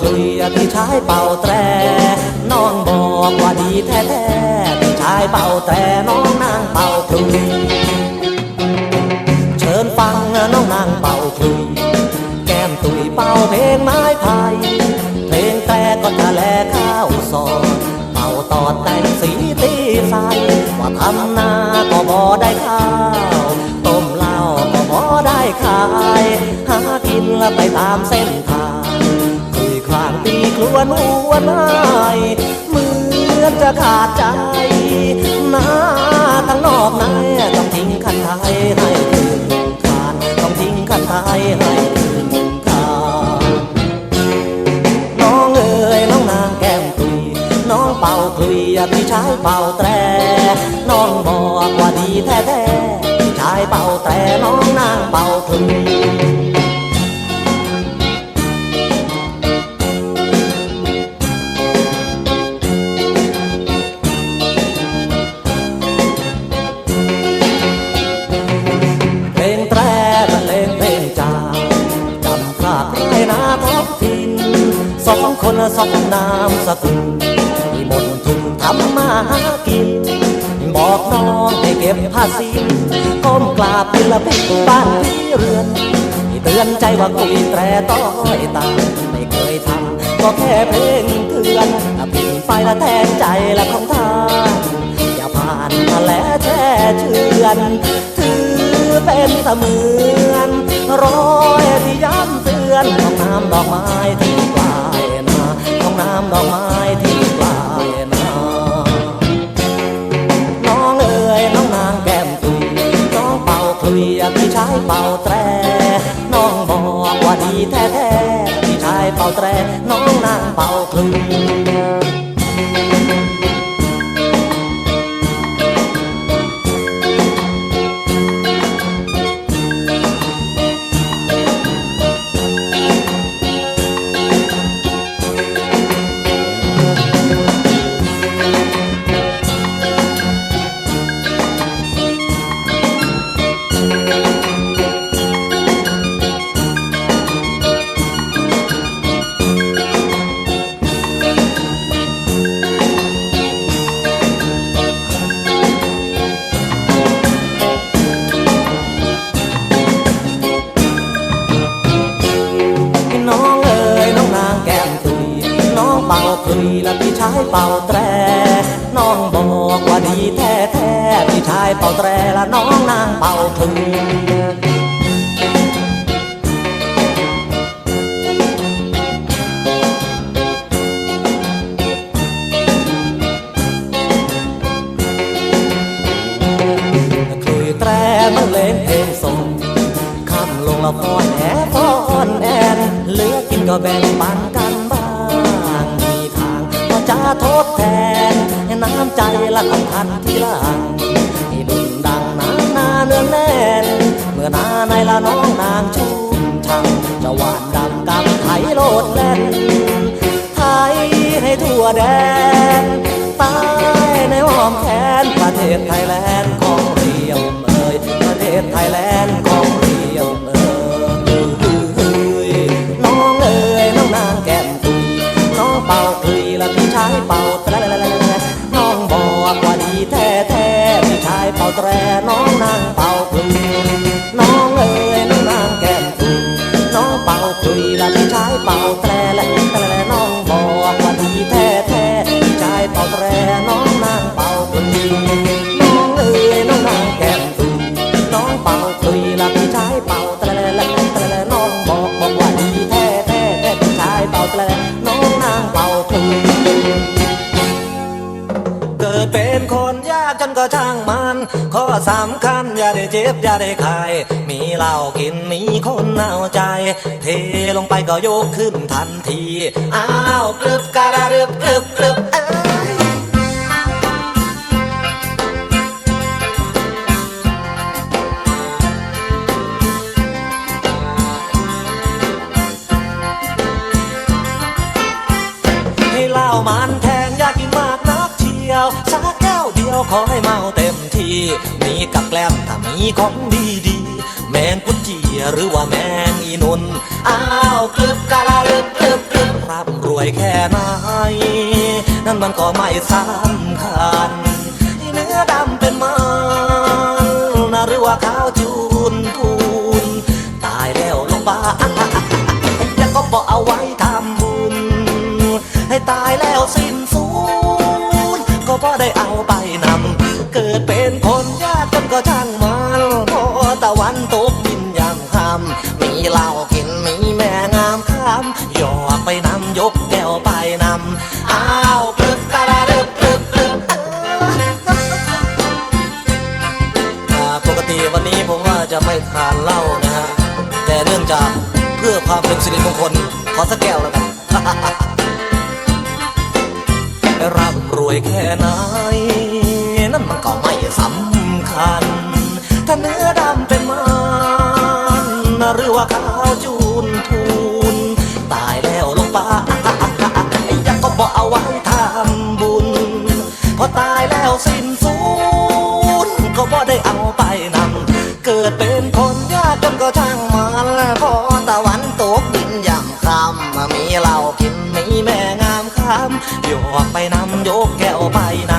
พี่ชายเป่าแตรน้องบอกว่าดีแท้ๆพี่ชายเป่าแตรน้องนางเป่าคลุยเชิญฟังน้องนางเป่าคลุยแก้มตุยเป่าเพลงไม้ไผ่เพลงแต่ก็ทะแลข้าวซอยเป่าตอดแต่งสีตีใสว่าทำนาก็บ่ได้ข้าวต้มเหล้าก็บ่ได้ขายหากินละไปตามเส้น ครวนหัวไม้เหมือนจะขาดใจหน้าทั้งนอกในต้องทิ้งคันไทยให้คืนคานต้องทิ้งคันไทยให้คืนคานน้องเอ๋ยน้องนางแก้มตุยน้องเป่าคลุยพี่ชายเป่าแตรน้องบอกว่าดีแท้ๆพี่ชายเป่าแตรน้องนางเป่าคลุย นสองนามสกุลมีมนต์ทุนทำมาหากิน บอกน้องให้เก็บภาษีก้มกราบพิลพิบ้านพี่เรือนเตือนใจว่าคุยแตรต้อยตาไม่เคยทำก็แค่เพลงเถื่อนถ้าผิดไปละแทงใจละของทานอย่าผ่านมาแลแช่เชือนถือเป็นเสมือนรอยที่ย้ำเตือนของน้ำดอกไม้ คลุยพี่ชายเป่าแตรน้องบอกว่าดีแท้ๆพี่ชายเป่าแตรน้องนางเป่าคลุย เป่าคลุยและพี่ชายเป่าแตร น้องบอกว่าดีแท้แท้พี่ชายเป่าแตรและน้องนางเป่าคลุยคุยแตรมันเล่นเพลงส่งคำลงละพอนแอพอนแอนเหลือกินก็แบ่งปันกัน ทดแทนน้ำใจละคำพันที่ลังให้ดุนดังนานาเนื้อแน่น เมื่อนาในละน้องนางชุ่มช่ำจะหวานดำกำไถโลดแล่นไทยให้ทั่วแดนตายในอ้อมแขนประเทศไทยแลนด์ แท้แท้ๆพี่ชายเป่าแตรน้องนางเป่าคลุยน้องเอ๋ยน้องนางแก้มตุยน้องเป่าคลุยและพี่ชายเป่าแตรและแตรน้องบอกว่าดีแท้แท้พี่ชายเป่าแตรน้องนางเป่าคลุยน้องเอ๋ยน้องนางแก้มตุยน้องเป่าคลุยและพี่ชายเป่าแตรและแตรน้องบอกบอกว่าดีแท้แท้แท้พี่ชายเป่าแตรน้องนางเป่าคลุยเกิดเป็นคนยากจนก็ช่างมันข้อสำคัญอย่าได้เจ็บอย่าได้ขาย มีเหล้ากินมีคนเอาใจ เทลงไปก็ยกขึ้นทันที อ้าวกรึบกระรึบกรึบกรึบ ขอให้เมาเต็มที่ มีกับแกล้มถ้ามีของดีดีแมงกุดจีหรือว่าแมงอีนุนอ้าวกรึบกะลาลึบกรึบกรึบร่ำรวยวยแค่ไหนนั่นมันก็ไม่สำคัญเนื้อดำเป็นมันนะหรือว่าขาวจูนพูนตายแล้วลงบ้าแล้วก็บอกเอาไว้ทำบุญให้ตายแล้วสิ้น กิดเป็นคนยากจนก็ช่างมันพอตะวันตกดินยามคำมีเหล้ากินมีแม่งามคำหยอกไปนำยกแก้วไปนำอ้าวปลึกตาดาดึบปลึกปลึกปกติวันนี้ผมว่าจะไม่ทานเหล้านะฮะ แต่เนื่องจากเพื่อความเป็นสิริมงคลขอสักแก้วแล้วกันร่ำรวยแค่ไหน นั่นมันก็ไม่สำคัญ ถ้าเนื้อดำเป็นมันหรือว่าขาวจูนทูนตายแล้วลงป่าอยากก็บอกเอาไว้ทำบุญ พอตายแล้วสิ้นสูญก็บ่ได้เอาไปนำเกิดเป็นคนยากจนก็ช่างมันพอตะวันตกดินยำคำมีเหล้ากินมีแม่งามคำโยกไปนำโยกแก้วไปน